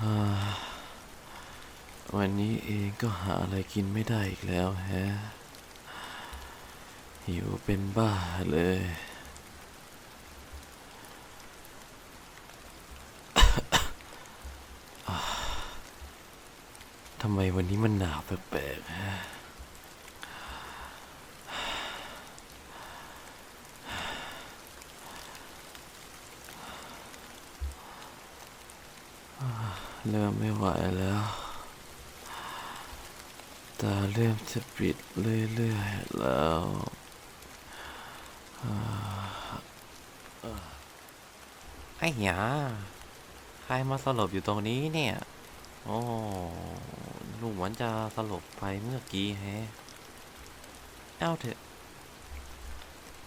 วันนี้เองก็หาอะไรกินไม่ได้อีกแล้วแฮะ หิวเป็นบ้าเลย ทำไมวันนี้มันหนาวแปลกๆฮะ เริ่มไม่ไหวแล้ว ตาเริ่มจะปิดเรื่อยๆแล้วไอ้หยาใครมาสลบอยู่ตรงนี้เนี่ย โอ้ลูกเหมือนจะสลบไปเมื่อกี้แฮะ เอ้าเถอะ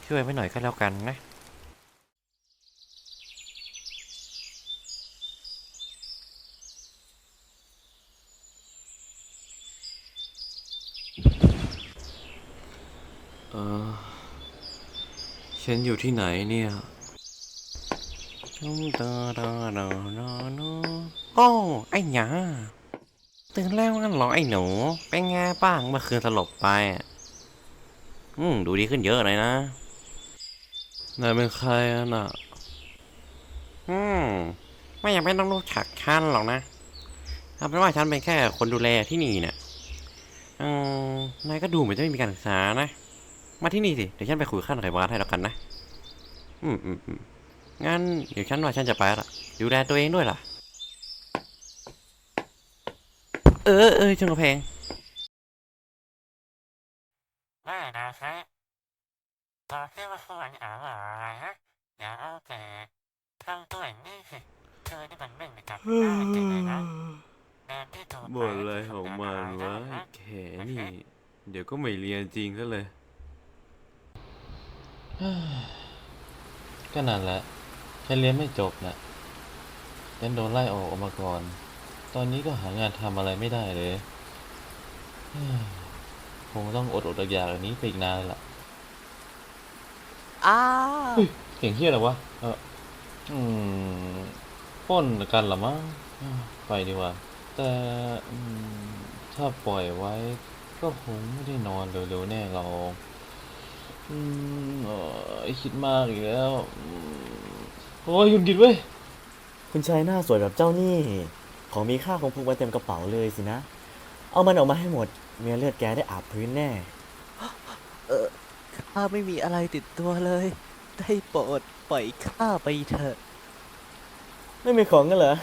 ช่วยไม่หน่อยก็แล้วกันนะ เออฉันอยู่ที่ไหนเนี่ยโอ้ไอ้หยาตื่นแล้วงั้นเหรอไอ้หนู เป็นไงบ้างเมื่อคืนสลบไปอะอืมดูดีขึ้นเยอะเลยนะนายเป็นใครอะน่ะ อืม ไม่อยากเป็นต้องรู้จักฉันหรอกนะเอาเป็นว่าฉันเป็นแค่คนดูแลที่นี่เนี่ยอืมนายก็ดูเหมือนจะไม่มีการศึกษานะ มาที่นี่สิ เดี๋ยวฉันไปคุยขั้นไขวานให้แล้วกันนะ อืมอืมอืมงั้นเดี๋ยวฉันว่าฉันจะไปละ ดูแลตัวเองด้วยล่ะ เออเออชนกระเพงไม่นะครับตอนที่มาสวนอะไรฮะอย่าเอาแต่ทำตัวอย่างนี้สิเธอนี่มันไม่มีกับได้จริงเลยนะแนนที่ถูกบ่นอะไรของมันวะไอ้แขนี่ เดี๋ยวก็ไม่เรียนจริงก็เลย ก็นั่นแหละฉันเรียนไม่จบนะฉันโดนไล่ออกออกมาก่อน ตอนนี้ก็หางานทำอะไรไม่ได้เลยเฮ้ยคงต้องอดอดอยากๆอย่างนี้ไปอีกนานเลยล่ะอ้าวเสียงเฮียอะไรวะ เออ อืมปล้นกันเหรอมั้งอ่าไปดีกว่า แต่อืมถ้าปล่อยไว้ ก็คงไม่ได้นอนเร็วๆแน่เรา อืมเออคิดมากอีกแล้วอืมโอ้ยหยุดกินเว้ย คุณชายหน้าสวยแบบเจ้านี่ ของมีค่าคงพกไว้เต็มกระเป๋าเลยสินะ เอามันออกมาให้หมด เมียเลือดแกได้อาบพื้นแน่ ข้าไม่มีอะไรติดตัวเลย ได้โปรดปล่อยข้าไปเถอะ ไม่มีของกันเหรอ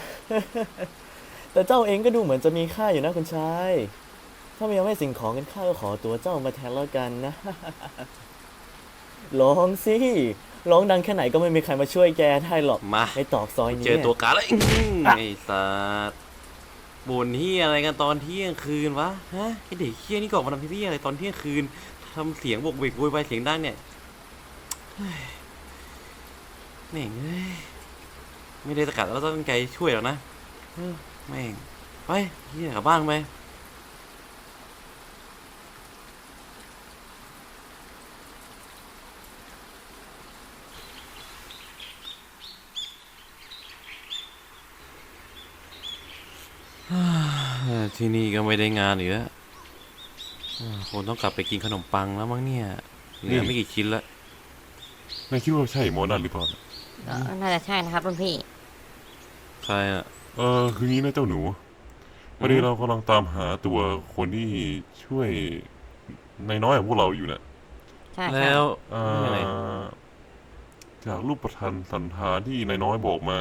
แต่เจ้าเองก็ดูเหมือนจะมีค่าอยู่นะคุณชาย ถ้าไม่ยอมให้สิ่งของกันข้าก็ขอตัวเจ้ามาแทนแล้วกันนะ ลองสิ ร้องดังแค่ไหนก็ไม่มีใครมาช่วยแกได้หรอกมาในตอกซอยนี้เจอนี่ยตัวการแล้วอื้อไอ้สัตว์บ่นเฮียอะไรกันตอนเที่ยงคืนวะฮะไอเด็กเฮียนี่ก็ออกมาทำเฮียอะไรตอนเที่ยงคืนทำเสียงบกเวกโวยวายเสียงดังเนี่ยเฮ้ยแม่งเอ้ยไม่ได้ตะกัดแล้วตั้งใจช่วยหรอกนะเออแม่งไปเฮียกลับบ้านไปเที่นี่ก็ไม่ได้งานอีกแล้วเออคงต้องกลับไปกินขนมปังแล้วมั้งเนี่ยเหลือไม่กี่ชิ้นละนายคิดว่าใช่หมอนั่นหรือเปล่าก็น่าจะใช่นะครับรุ่นพี่ ใครอะ เออคืองี้นะเจ้าหนูวันนี้เรากำลังตามหาตัวคนที่ช่วยนายน้อยของพวกเราอยู่นะใช่ใช่แล้วเอ่ยังไงอจากรูปประทันสันฐานที่นายน้อยบอกมา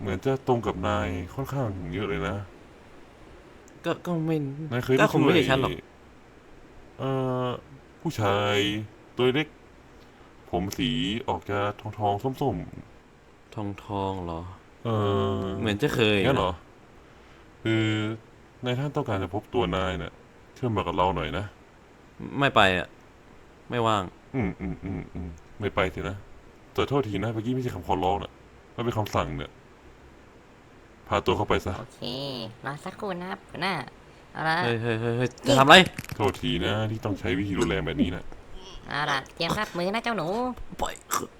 เหมือนจะตรงกับนายค่อนข้างเยอะเลยนะ ก็ก็ไม่นายเคยก็ได้คงช่วไม่ยใช่ฉันหรอก เอ่อผู้ชาย ตัวเล็ก ผมสีออกจะทองทองๆส้มทองทองเหรอๆเออเหมือนจะเคยงั้นเหรอ คือ นายท่านต้องการจะพบตัวนายน่ะเชื่อมมากับเราหน่อยนะ ไม่ไปอะ ไม่ว่าง อืมอืมอืมอืมไม่ไปสินะแต่โทษทีนะเมื่อกี้ไม่ใช่คำขอร้องนะมันเป็นคำสั่งเนี่ย พาตัวเข้าไปซะ โอเครอสักครู่นะครับหัวหน้าเอาละเฮ้ยเฮ้ยเฮ้ยเฮ้ยจะทำอะไรโทษทีนะที่ต้องใช้วิธีรุนแรงแบบนี้นะเอาละเตรียมรับมือนะเจ้าหนูปล่อย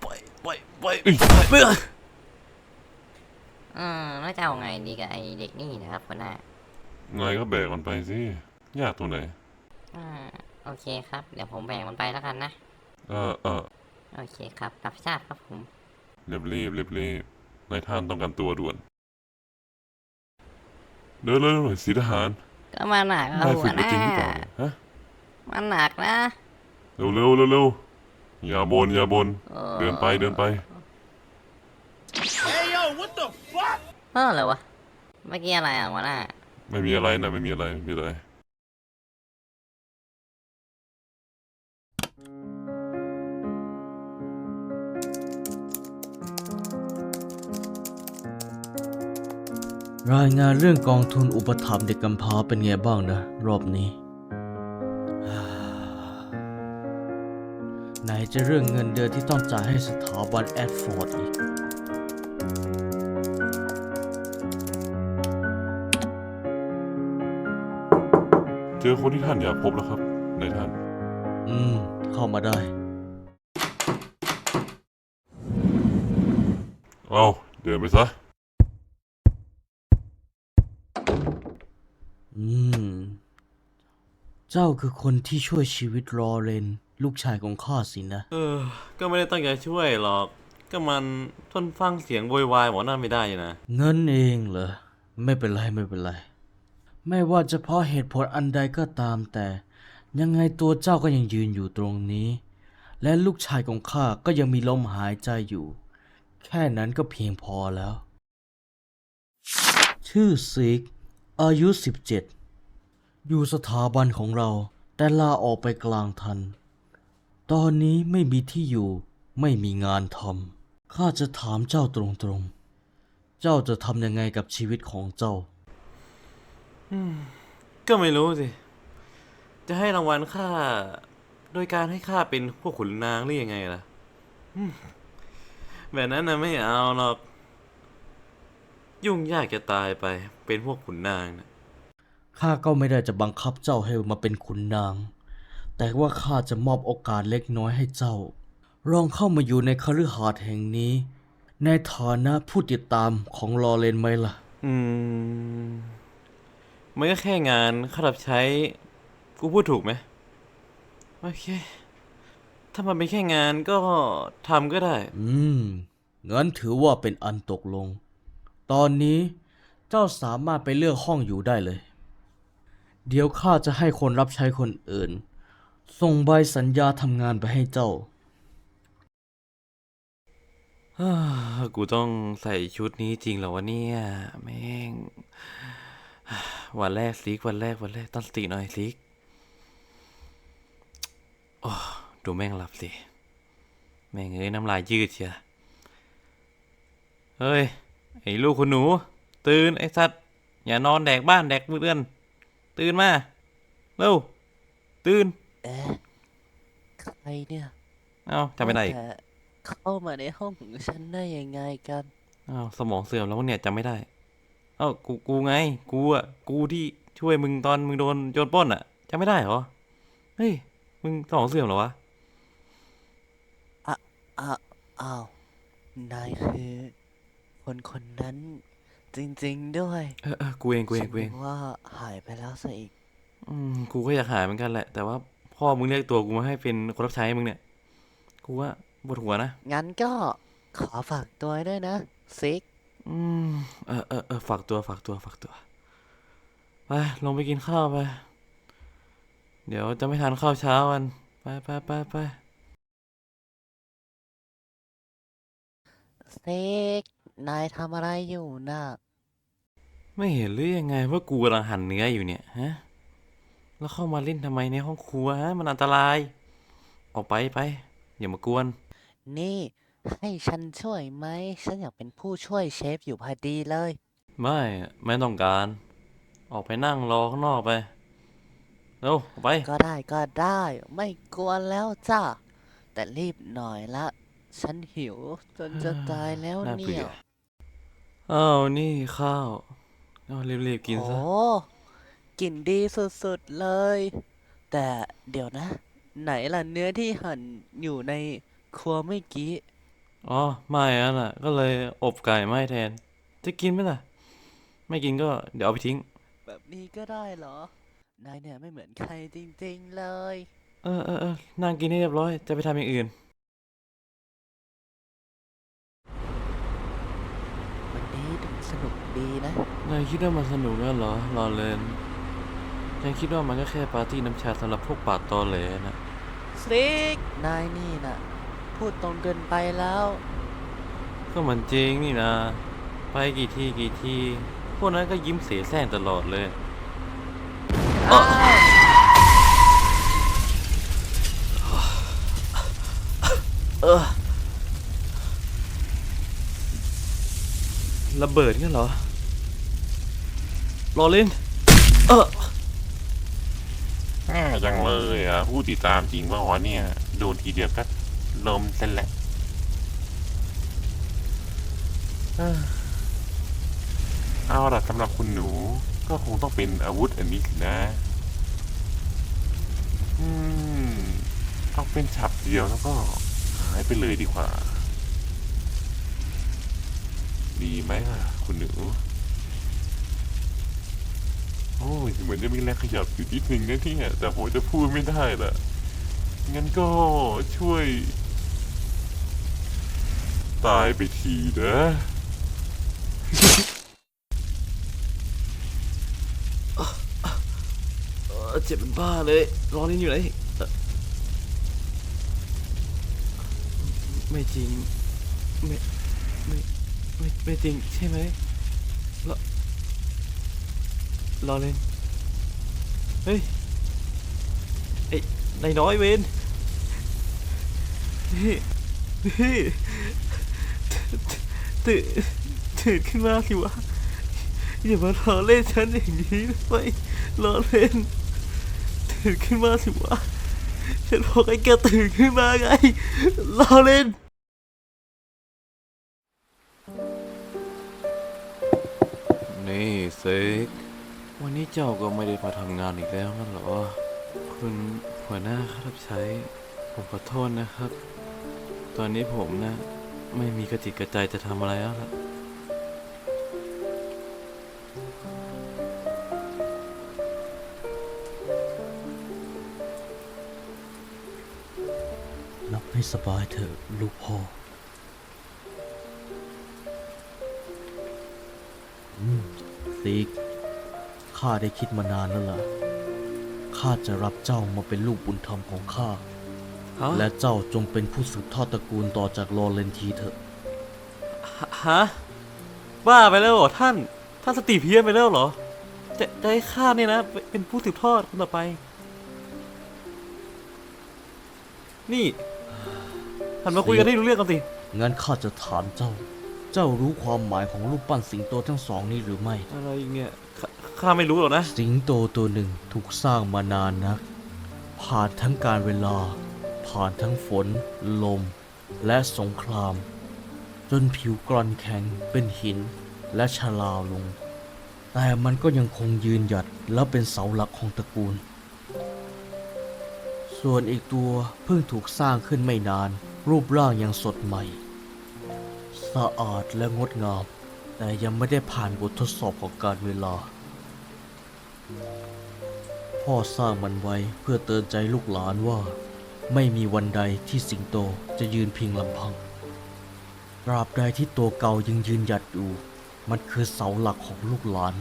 ปล่อยปล่อยปล่อยเอ้ยปล่อยเบื่ออืมแล้วจะเอาไงดีกับไอเด็กนี่นะครับหัวหน้าไงก็แบกมันไปสิยากตรงไหนอ่าโอเคครับ เดี๋ยวผมแบ่งมันไปแล้วกันนะ เออเออโอเคครับ รับทราบครับผม เรียบรีบเรียบรีบนายท่านต้องการตัวด่วน เดินเร็วหน่อยสิทหารก็มาหนักอะนายหัฝึวกหมาน้าจริงหรือเปล่าฮะมันหนักนะ เร็วเร็วเร็วเร็วอย่าบนอย่าบนออ เดินไปเดินไปเอออะไรวะเมื่อกี้อะไรอะหัวหน้า ไม่มีอะไรนะไม่มีอะไรไม่มีอะไร รายงานเรื่องกองทุนอุปถัมภ์เด็กกำพร้าเป็นไงบ้างนะ รอบนี้ ไหนจะเรื่องเงินเดือนที่ต้องจ่ายให้สถาบันแอดฟอร์ดอีกเจอคนที่ท่านอยากพบแล้วครับนายท่าน อืม เข้ามาได้ เอาเดินไปซะ อืม เจ้าคือคนที่ช่วยชีวิตรอเรน ลูกชายของข้าสินะ เออ ก็ไม่ได้ตั้งใจช่วยหรอก ก็มันทนฟังเสียงโวยวายหมอหน้าไม่ได้นะ เงินเองเหรอ ไม่เป็นไรไม่เป็นไร ไม่ว่าจะเพราะเหตุผลอันใดก็ตามแต่ ยังไงตัวเจ้าก็ยังยืนอยู่ตรงนี้ และลูกชายของข้าก็ยังมีลมหายใจอยู่ แค่นั้นก็เพียงพอแล้ว ชื่อซิก อายุ 17 อยู่สถาบันของเรา แต่ลาออกไปกลางทัน ตอนนี้ไม่มีที่อยู่ไม่มีงานทำข้าจะถามเจ้าตรงๆ เจ้าจะทำยังไงกับชีวิตของเจ้า ก็ไม่รู้สิ จะให้รางวัลข้าโดยการให้ข้าเป็นพวกขุนนางหรือยังไงล่ะอืมแบบนั้นนะไม่เอาหรอก ยุ่งยากจะตายไปเป็นพวกขุนนางนะ ข้าก็ไม่ได้จะบังคับเจ้าให้มาเป็นขุนนาง แต่ว่าข้าจะมอบโอกาสเล็กน้อยให้เจ้า ลองเข้ามาอยู่ในคฤหาสน์แห่งนี้ ในฐานะผู้ติดตามของลอเรนไหมล่ะ อืม มันก็แค่งานข้ารับใช้ กูพูดถูกไหม โอเค ถ้ามันเป็นแค่งานก็ทำก็ได้ อืม งั้นถือว่าเป็นอันตกลง ตอนนี้เจ้าสามารถไปเลือกห้องอยู่ได้เลย เดี๋ยวข้าจะให้คนรับใช้คนอื่น ส่งใบสัญญาทำงานไปให้เจ้า ฮ่ากูต้องใส่ชุดนี้จริงเหรอวะเนี่ย แม่ง วันแรกซิกวันแรกวันแรกตั้งสติหน่อยซิกโอ้ดูแม่งหลับสิ แม่งเอ้ยน้ำลายยืดเชียเฮ้ย ไอ้ลูกคุณหนู ตื่นไอ้สัตว์อย่านอนแดกบ้านแดกเดือน ตื่นมา เร็ว ตื่น เอ๊ะใครเนี่ยเอ้าจำไม่ได้อีกแต่เข้ามาในห้องของฉันได้ยังไงกันอ้าวสมองเสื่อมแล้วเนี่ยจำไม่ได้ เอ้ากูกูไง กูอะ กูที่ช่วยมึงตอนมึงโดนโจรปล้นอะจำไม่ได้เหรอ เฮ้ย มึงสมองเสื่อมเหรอวะ อ้าวอ้าวนายคือ คนคนนั้น จริงๆด้วยเออเออกูเองกูเองกูเองฉันว่าหายไปแล้วซะอีก อืมกูก็อยากหายเหมือนกันแหละ แต่ว่าพ่อมึงเรียกตัวกูมาให้เป็นคนรับใช้มึงเนี่ย กูว่าปวดหัวนะ งั้นก็ขอฝากตัวด้วยนะซิก อืมเออเออเออฝากตัวฝากตัวฝากตัว ไป ลงไปกินข้าวไป เดี๋ยวจะไม่ทานข้าวเช้ากัน ไปไปไปไป ซิก นายทำอะไรอยู่น่ะ ไม่เห็นหรือยังไงว่ากูกำลังหั่นเนื้ออยู่เนี่ยฮะ แล้วเข้ามาเล่นทำไมในห้องครัวฮะ มันอันตราย ออกไปไป อย่ามากวน นี่ให้ฉันช่วยไหม ฉันอยากเป็นผู้ช่วยเชฟอยู่พอดีเลย ไม่อะไม่ต้องการ ออกไปนั่งรอข้างนอกไปเร็วออกไป ก็ได้ก็ได้ ไม่กวนแล้วจ้าแต่รีบหน่อยละ ฉันหิวจนจะตายแล้วน่าเนี่เบื่ยอ อ้าวนี่ข้าวเอารีบๆกินโอ้ซะกลิ่นดีสุดๆเลย แต่เดี๋ยวนะ ไหนล่ะเนื้อที่หั่นอยู่ในครัวเมื่อกี้ อ๋อไม่อะน่ะ ก็เลยอบไก่ไม่แทน จะกินไหมล่ะ ไม่กินก็เดี๋ยวเอาไปทิ้ง แบบนี้ก็ได้เหรอ นายเนี่ยไม่เหมือนใครจริงๆเลย เออเออเออนั่งกินให้เรียบร้อย จะไปทำอย่างอื่นวันนี้ดูสนุก ดีนะ นายคิดว่ามันสนุกแล้วเหรอรอเลนฉันคิดว่ามันก็แค่ปาร์ตี้น้ำชาสำหรับพวกปาดตอแหลนะ สลิกนายนี่น่ะ พูดตรงเกินไปแล้ว ก็มันจริงนี่นะ ไปกี่ทีกี่ทีพวกนั้นก็ยิ้มเสียแซงตลอดเลยระเบิดงั้นเหรอ รอเล่น เออแม่จังเลยอะผู้ติดตามจริงว่าวะเนี่ย โดนทีเดียวก็ลมเส้นแหละเอ้อเอาล่ะสำหรับคุณหนู ก็คงต้องเป็นอาวุธอันนี้สินะ อืมเอาเป็นฉับเดียวแล้วก็หายไปเลยดีกว่า ดีไหมล่ะ คุณหนู โอ้ยเหมือนจะมีแรงขยับอยู่นิดนึงนะเนี่ย แต่ผมจะพูดไม่ได้ละงั้นก็ช่วย ตายไปทีนะเจ็บเป็นบ้าเลยรอเล่นอยู่ไหนเอ่อไม่จริง ไม่ ไม่ ไม่ ไม่จริงใช่ไหมรอ รอเล่นเฮ้ยไอ้นายน้อยเวนนี่นี่ตื่นตื่นขึ้นมาสิวะอย่ามาล้อเล่นฉันอย่างนี้เลยล้อเล่นตื่นขึ้นมาสิวะฉันบอกให้แกตื่นขึ้นมาไงล้อเล่นนี่เซ็ก วันนี้เจ้าก็ไม่ได้มาทำงานอีกแล้วงั้นเหรอ คุณหัวหน้าครับใช้ ผมขอโทษนะครับ ตอนนี้ผมนะ ไม่มีกระจิตกระใจจะทำอะไรแล้วล่ะหลับให้สบายเถอะลูกพ่อ อืมสี ข้าได้คิดมานานแล้วล่ะ ข้าจะรับเจ้ามาเป็นลูกบุญธรรมของข้า ฮะและเจ้าจงเป็นผู้สืบทอดตระกูลต่อจากลอเรนทีเถอะ ฮะบ้าไปแล้วเหรอท่าน ท่านสติเพี้ยนไปแล้วเหรอ จะจะให้ข้าเนี่ยนะเป็นเป็นผู้สืบทอดคนต่อไป นี่หันมาคุยกันให้รู้เรื่องกันสิ งั้นข้าจะถามเจ้า เจ้ารู้ความหมายของรูปปั้นสิงโตทั้งสองนี้หรือไม่ อะไรเงี้ยข้าข้าไม่รู้หรอกนะ สิงโตตัวหนึ่งถูกสร้างมานานนัก ผ่านทั้งการเวลา ผ่านทั้งฝน ลม และสงคราม จนผิวกร่อนแข็งเป็นหินและชราลง แต่มันก็ยังคงยืนหยัดและเป็นเสาหลักของตระกูล ส่วนอีกตัวเพิ่งถูกสร้างขึ้นไม่นาน รูปร่างยังสดใหม่ สะอาดและงดงาม แต่ยังไม่ได้ผ่านบททดสอบของการเวลา พ่อสร้างมันไว้เพื่อเตือนใจลูกหลานว่า ไม่มีวันใดที่สิงโตจะยืนเพียงลำพังตราบใดที่ตัวเก่ายังยืนหยัดอยู่ มันคือเสาหลักของลูกหลาน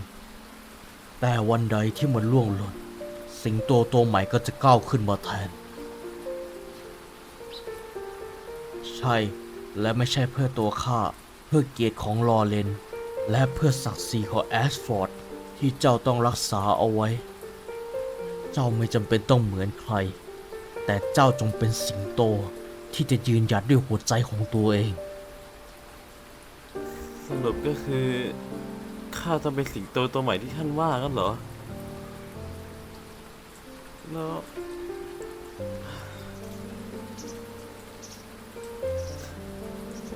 แต่วันใดที่มันล่วงหล่น สิงโตตัวใหม่ก็จะก้าวขึ้นมาแทน ใช่ และไม่ใช่เพื่อตัวข้า เพื่อเกียรติของลอเรนและเพื่อศักดิ์ศรีของแอสฟอร์ดที่เจ้าต้องรักษาเอาไว้ เจ้าไม่จำเป็นต้องเหมือนใคร แต่เจ้าจงเป็นสิงโตที่จะยืนหยัดด้วยหัวใจของตัวเอง สรุปก็คือข้าต้องเป็นสิงโตตัวใหม่ที่ท่านว่ากันเหรอ แล้ว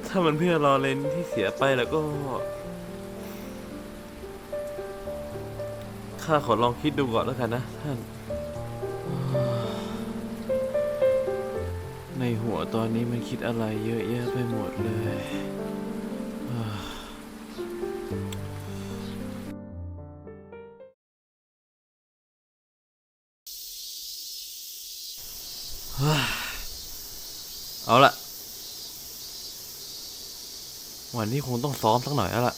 ถ้ามันเพื่อรอเลนที่เสียไปแล้วก็ ข้าขอลองคิดดูก่อนแล้วกันนะท่าน ในหัวตอนนี้มันคิดอะไรเยอะแยะไปหมดเลย นี้คงต้องซ้อมสักหน่อยแล้วล่ะ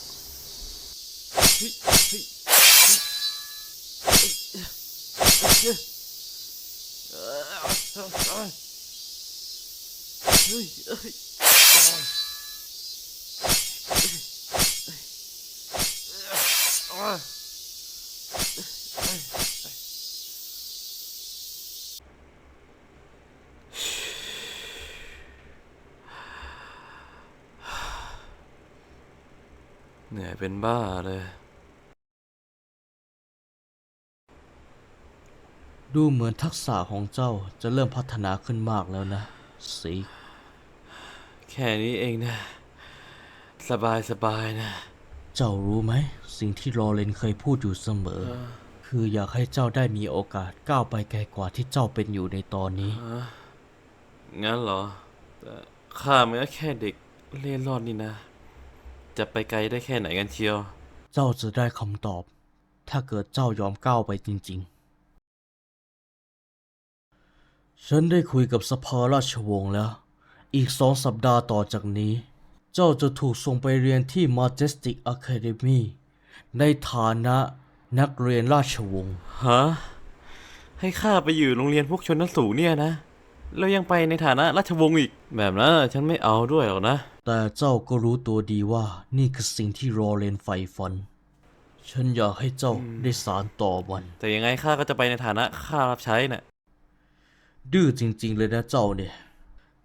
เหนื่อย เป็นบ้าเลย ดูเหมือนทักษะของเจ้าจะเริ่มพัฒนาขึ้นมากแล้วนะซีกแค่นี้เองนะ สบายสบายนะ เจ้ารู้ไหม สิ่งที่ลอเรนเคยพูดอยู่เสมอ คืออยากให้เจ้าได้มีโอกาสก้าวไปไกลกว่าที่เจ้าเป็นอยู่ในตอนนี้ งั้นเหรอแต่ข้ามันก็แค่เด็กเล่ร่อนนี่นะ จะไปไกลได้แค่ไหนกันเชียว เจ้าจะได้คำตอบ ถ้าเกิดเจ้ายอมก้าวไปจริง ๆ ฉันได้คุยกับสภาราชวงศ์แล้ว อีกสองสัปดาห์ต่อจากนี้ เจ้าจะถูกส่งไปเรียนที่ Majestic Academy ในฐานะนักเรียนราชวงศ์ ฮะ ให้ข้าไปอยู่โรงเรียนพวกชนชั้นสูงเนี่ยนะ แล้วยังไปในฐานะราชวงศ์อีก แบบนั้นฉันไม่เอาด้วยหรอกนะ แต่เจ้าก็รู้ตัวดีว่านี่คือสิ่งที่รอเลนใฝ่ฝัน ฉันอยากให้เจ้าได้สารต่อมัน แต่ยังไงข้าก็จะไปในฐานะข้ารับใช้น่ะ ดื้อจริง ๆ เลยนะเจ้าเนี่ย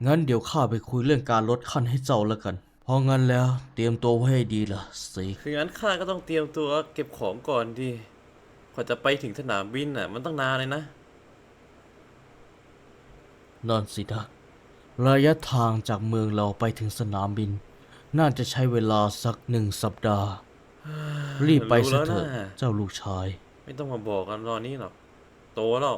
งั้นเดี๋ยวข้าไปคุยเรื่องการลดขั้นให้เจ้าแล้วกัน เพราะงั้นแล้วเตรียมตัวไว้ให้ดีล่ะสิคืองั้นข้าก็ต้องเตรียมตัวเก็บของก่อนดิกว่าจะไปถึงสนามบินน่ะ มันต้องนานเลยนะ นั่นสินะระยะทางจากเมืองเราไปถึงสนามบิน น่าจะใช้เวลาสักหนึ่งสัปดาห์ รีบไปซะเถอะรู้แล้วนะเจ้าลูกชาย ไม่ต้องมาบอกกันตอนนี้หรอก โตแล้ว